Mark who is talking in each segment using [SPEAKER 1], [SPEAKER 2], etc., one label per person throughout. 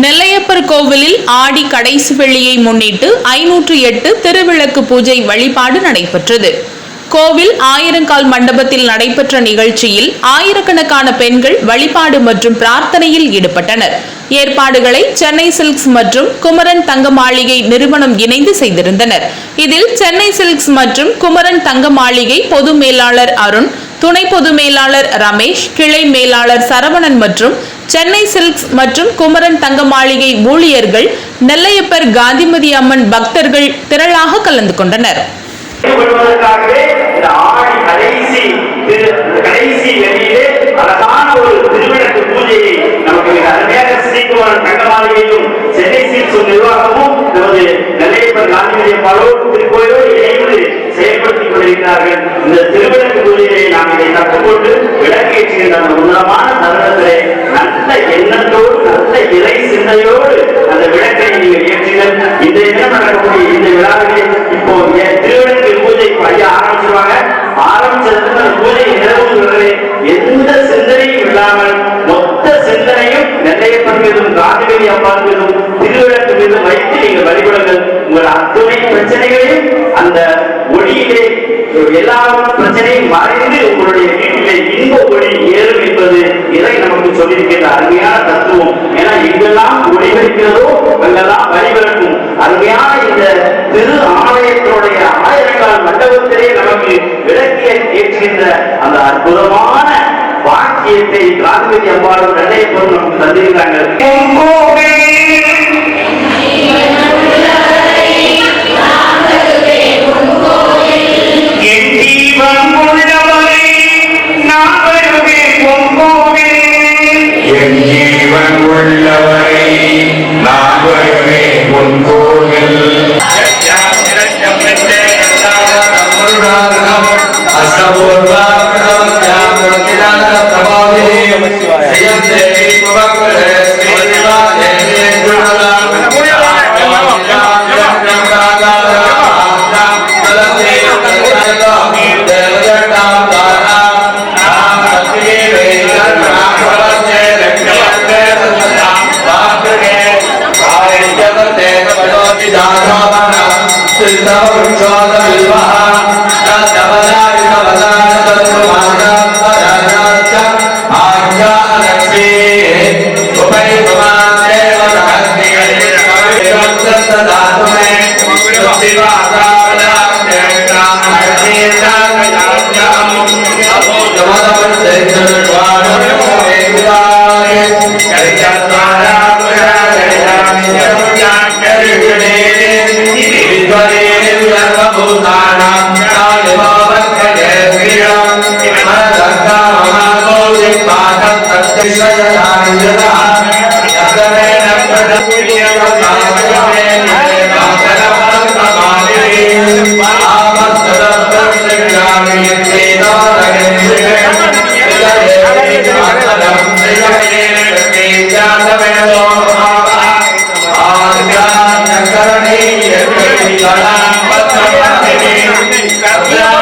[SPEAKER 1] நெல்லையப்பர் கோவிலில் ஆடி கடைசி வெள்ளியை முன்னிட்டு ஐநூற்று எட்டு திருவிளக்கு பூஜை வழிபாடு நடைபெற்றது. கோவில் ஆயிரங்கால் மண்டபத்தில் நடைபெற்ற நிகழ்ச்சியில் ஆயிரக்கணக்கான பெண்கள் வழிபாடு மற்றும் பிரார்த்தனையில் ஈடுபட்டனர். ஏற்பாடுகளை சென்னை சில்க்ஸ் மற்றும் குமரன் தங்க மாளிகை நிறுவனம் இணைந்து செய்திருந்தனர். இதில் சென்னை சில்க்ஸ் மற்றும் குமரன் தங்க மாளிகை பொது மேலாளர் அருண் துணை பொது மேலாளர் ரமேஷ் கிளை மேலாளர் சரவணன் மற்றும் சென்னை சில்க்ஸ் மற்றும் குமரன் தங்க மாளிகை ஊழியர்கள் நெல்லையப்பர் காந்திமதி அம்மன் பக்தர்கள் திரளாக கலந்து கொண்டனர்.
[SPEAKER 2] சென்னை சீட்ஸ் நிர்வாகமும் நமது நெல்லையப்பர் காந்திமதி அம்மாவோடு திருக்கோயிலோடு இணைந்து இந்த திருவிழா பூஜையை இதை எல்லா பிரச்சனையும் மறைந்து உங்களுடைய வீட்டிலே இன்ப ஒளி ஏறும் என்பது இதை நமக்கு சொல்லியிருக்கிற அருமையான தத்துவம். ஏன்னா எங்கெல்லாம் ஒளி வைக்கிறதோ அங்கெல்லாம் வழிபிறக்கும் அருமையான இந்த திரு ஆலயத்தினுடைய ஆயிரங்கால் மண்டபத்திலே நமக்கு விளக்கிய ஏற்றுகின்ற அந்த அற்புதமான வாக்கியத்தை காந்திமதி அம்மாவும் நடைபெறும் நமக்கு தந்திருக்கிறாங்க
[SPEAKER 3] Yeah.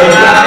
[SPEAKER 3] Amen.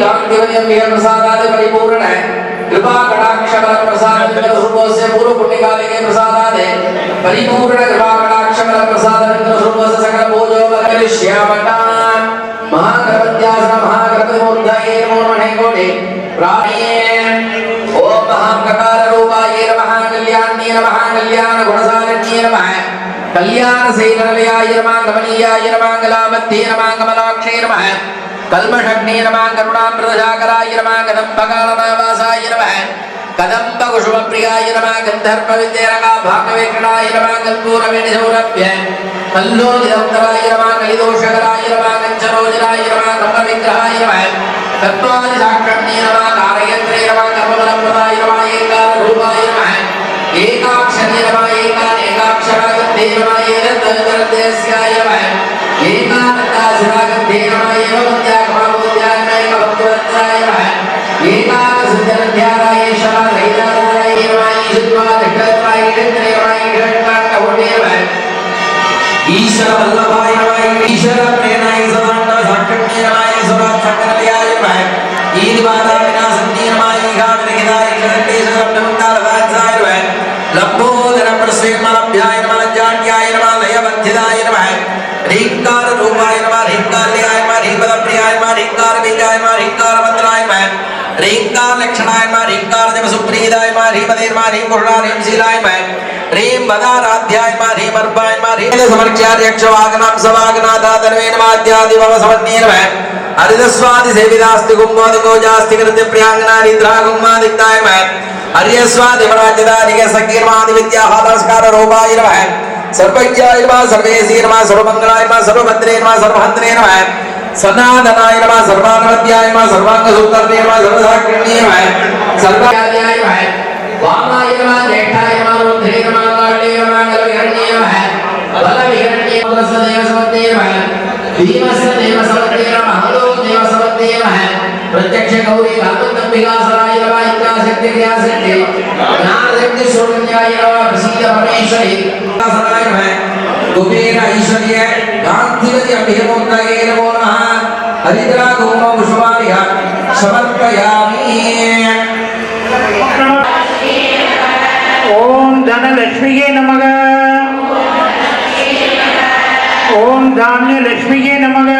[SPEAKER 3] दिव्य मेरा प्रसाद आदि परिपूर्ण है कृपा कटाक्ष बल
[SPEAKER 4] प्रसाद विमल स्वरूप से पूर्व पुण्य काले के प्रसाद आदि परिपूर्ण कृपा कटाक्ष बल प्रसाद विमल स्वरूप से सकल भोजो बल श्यामटान महागर्भत्यास महागर्भमूर्धये नमो मणे कोटि प्राणिये ओम महाककार रूपाये नमः कल्याण्ये नमः कल्याण गुणसारण्ये नमः कल्याण सेनलयाय नमः कमनीयाय नमः कलामत्ये नमः कमलाक्षे नमः कल्मषग्ने नमः करुणामृतजाकराय नमः कदम्बकालनावासाय नमः कदम्बकुसुमप्रियाय नमः गन्धर्वविद्येरका भागवेक्षणाय नमः कल्पूरवेणिसौरभ्य कल्लोलिदन्तराय नमः कलिदोषकराय नमः कञ्चरोजनाय नमः कम्बविग्रहाय नमः तत्त्वादिसाक्षण्ये नमः कारयन्त्रे नमः कर्मबलप्रदाय नमः एकारूपाय नमः एकाक्षरे नमः एकानेकाक्षरागन्धे नमः एतद्दर्दस्याय नमः ईश्वर वल्लभाय नमः ईश्वर प्रेरणाय सदान्न साक्षात्काराय नमः सदा साक्षात्काराय नमः ईदवादा विनाशन्ति नमः ईगादनिदाय शरणेश्वर नमकार वात्साय नमः लंबोदर प्रसेमलभ्याय नमः जाट्याय नमः लयबद्धिदाय ह्रीङ्कार जपसुप्रीदाय नमः ह्रीमदे नमः ह्रीं पुरुषा ह्रीं शीलाय नमः ह्रीं वदाराध्याय नमः ह्रीं अर्पाय नमः ह्रीं समर्च्यार्यक्षवागनां सवागनाथातनवे नमाद्यादि भव समन्ये नमः हरिदस्वादि सेविदास्ति कुम्भादि गोजास्ति कृत्य प्रियांगना निद्रा कुम्भादिक्ताय नमः हर्यस्वादि मराजदानिक सकीर्मादि विद्याहालस्कार रूपाय नमः सर्वज्ञाय नमः सर्वेशी नमः सर्वमङ्गलाय नमः सर्वभद्रे नमः सर्वहन्त्रे नमः सनातनाय नमः सर्वानवद्याय नमः सर्वाङ्गसूत्रते नमः सर्वसाक्षिण्ये नमः सर्वाद्याय वामाय नमः ज्येष्ठाय नमः रुद्रे नमः काले नमः कलविहरण्ये नमः बलविहरण्ये प्रसदेव समते नमः भीमस्य देव समते नमः हलो देव समते नमः प्रत्यक्ष गौरी कान्तम्बिकासराय नमः इन्द्राशक्ति क्रियाशक्ति ज्ञानशक्ति शून्याय नमः प्रसीद परमेश्वरी सराय नमः कुबेर ऐश्वर्य कान्तिवति अभिमोक्तये नमो नमः हरिद्रा गोम पुष्पार्य समर्पयामि
[SPEAKER 3] ஓம் தனலட்சுமியே நமக. ஓம் தானியலட்சுமியே நமக.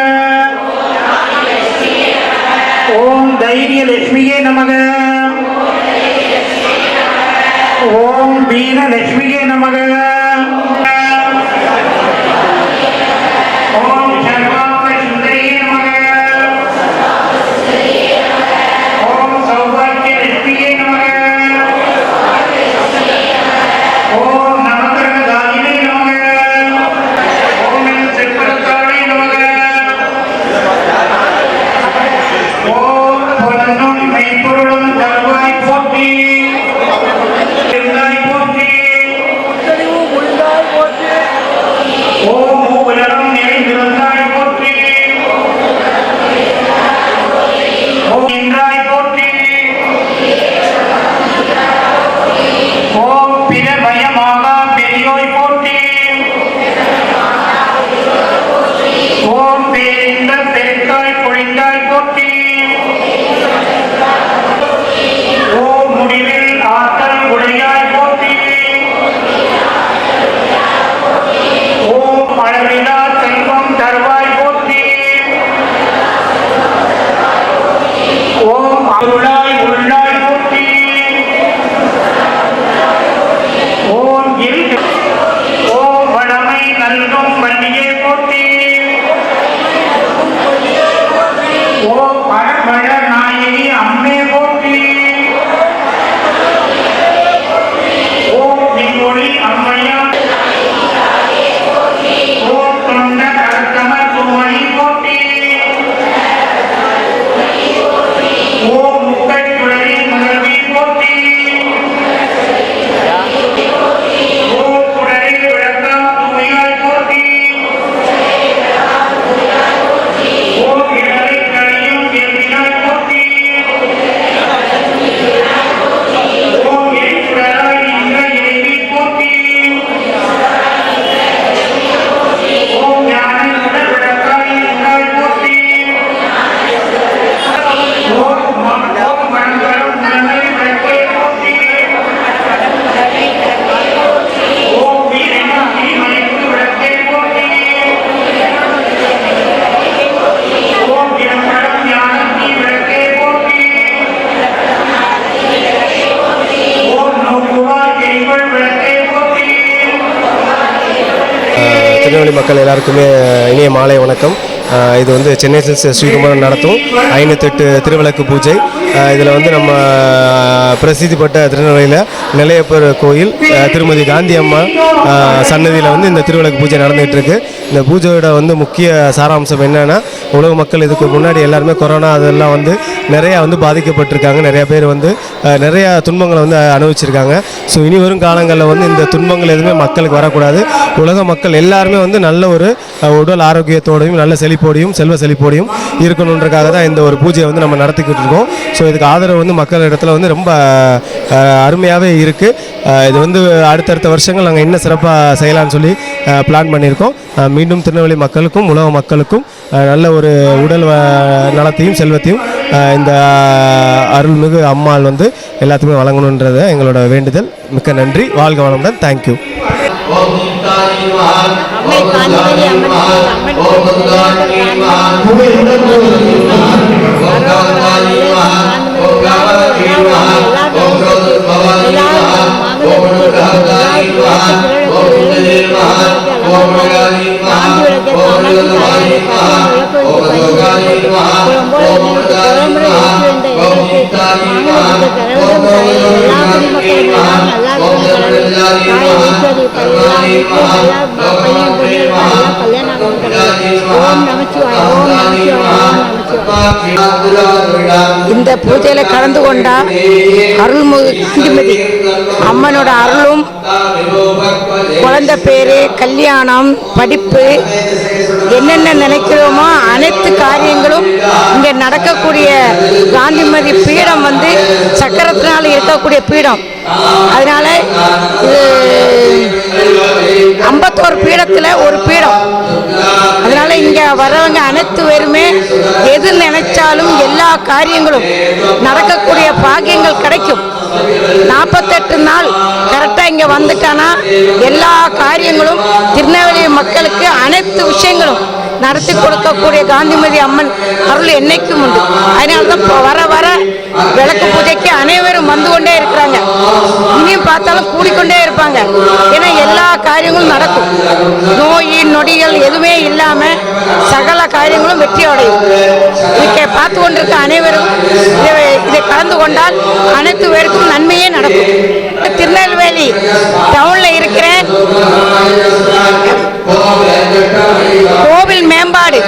[SPEAKER 3] ஓம் தைரியலட்சுமியே நமக. ஓம் வீரலட்சுமியே நமக.
[SPEAKER 5] மக்கள் எல்லாருக்குமே இனிய மாலை வணக்கம். இது வந்து சென்னை சில்ஸ் ஸ்ரீகுமாரன் நடத்தும் ஐநூற்றெட்டு திருவிளக்கு பூஜை. இதில் வந்து நம்ம பிரசித்தி பெற்ற திருநெல்வேலியில் நிலையப்பர் கோயில் திருமதி காந்தி அம்மா சன்னதியில் வந்து இந்த திருவிளக்கு பூஜை நடந்துகிட்ருக்கு இந்த பூஜையோட வந்து முக்கிய சாராம்சம் என்னன்னா உலக மக்கள் இதுக்கு முன்னாடி எல்லாருமே கொரோனா அதெல்லாம் வந்து நிறையா வந்து பாதிக்கப்பட்டிருக்காங்க. நிறையா பேர் வந்து நிறையா துன்பங்களை வந்து அனுபவிச்சிருக்காங்க. ஸோ இனி வரும் காலங்களில் வந்து இந்த துன்பங்கள் எதுவுமே மக்களுக்கு வரக்கூடாது. உலக மக்கள் எல்லாருமே வந்து நல்ல ஒரு உடல் ஆரோக்கியத்தோடையும் நல்ல செழிப்போடையும் செல்வ செழிப்போடையும் இருக்கணுன்றக்காக தான் இந்த ஒரு பூஜையை வந்து நம்ம நடத்திக்கிட்டு இருக்கோம். ஸோ இதுக்கு ஆதரவு வந்து மக்கள் இடத்துல வந்து ரொம்ப அருமையாகவே இருக்குது இது வந்து அடுத்தடுத்த வருஷங்கள் நாங்கள் இன்னும் சிறப்பாக செய்யலாம்னு சொல்லி பிளான் பண்ணியிருக்கோம். மீண்டும் திருநெல்வேலி மக்களுக்கும் உலக மக்களுக்கும் நல்ல ஒரு உடல் நலத்தையும் செல்வத்தையும் இந்த அருள்மிகு அம்மாள் வந்து எல்லாத்துக்குமே வழங்கணுன்றத எங்களோட வேண்டுதல். மிக்க நன்றி. வாழ்க வளமுடன். தேங்க்யூ
[SPEAKER 6] அம்மை ஓம் நமச்சிவாய் ஓம் நமச்சிவாய் ஓம் இந்த பூஜையில கலந்து கொண்டா அருள்முக காந்திமதி அம்மனோட அருளும் குழந்தை பேரு கல்யாணம் படிப்பு என்னென்ன நினைக்கிறோமோ அனைத்து காரியங்களும் இங்க நடக்கக்கூடிய காந்திமதி பீடம் வந்து சக்கரத்தினால இருக்கக்கூடிய பீடம். அதனால இது ஐம்பத்தோரு பீடத்துல ஒரு பீடம். அதனால இங்க வர்றவங்க அனைத்து பேருமே எது நினைச்சாலும் எல்லா காரியங்களும் நடக்கக்கூடிய பாக்கியங்கள் கிடைக்கும். கரெக்டாக வந்துட்டானா? எல்லா காரியங்களும் திருநெல்வேலி மக்களுக்கு அனைத்து விஷயங்களும் நடத்தி கொடுக்கக்கூடிய காந்திமதி அம்மன் அருள் என்னைக்கும் உண்டு. அதனால தான் இப்போ வர வர விளக்கு பூஜைக்கு அனைவரும் வந்து கொண்டே இருக்கிறாங்க. இனியும் பார்த்தாலும் கூடிக்கொண்டே இருப்பாங்க. ஏன்னா எல்லா காரியங்களும் நடக்கும். நோய் நொடிகள் எதுவுமே இல்லாமல் சகல காரியங்களும் வெற்றி அடையும். இதை பார்த்து கொண்டிருக்க அனைவரும் இதை இதை கலந்து கொண்டால் அனைத்து பேருக்கும் நன்மையே நடக்கும். டவுன்ல இருக்கிறேன் கோவில் மேம்பாடு.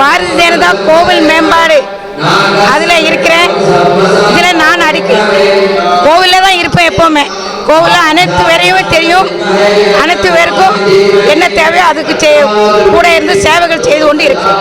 [SPEAKER 6] பாரதிய ஜனதா கோவில் மேம்பாடு. அதுல இருக்கிறேன் இதுல நான் அடிக்க கோவிலில் தான் இருப்பேன் எப்பவுமே. கோவிலில் அனைத்து வரையும் தெரியும். அனைத்து பேருக்கும் என்ன தேவையோ அதுக்கு கூட இருந்து சேவைகள் செய்து கொண்டு இருக்கிறேன்.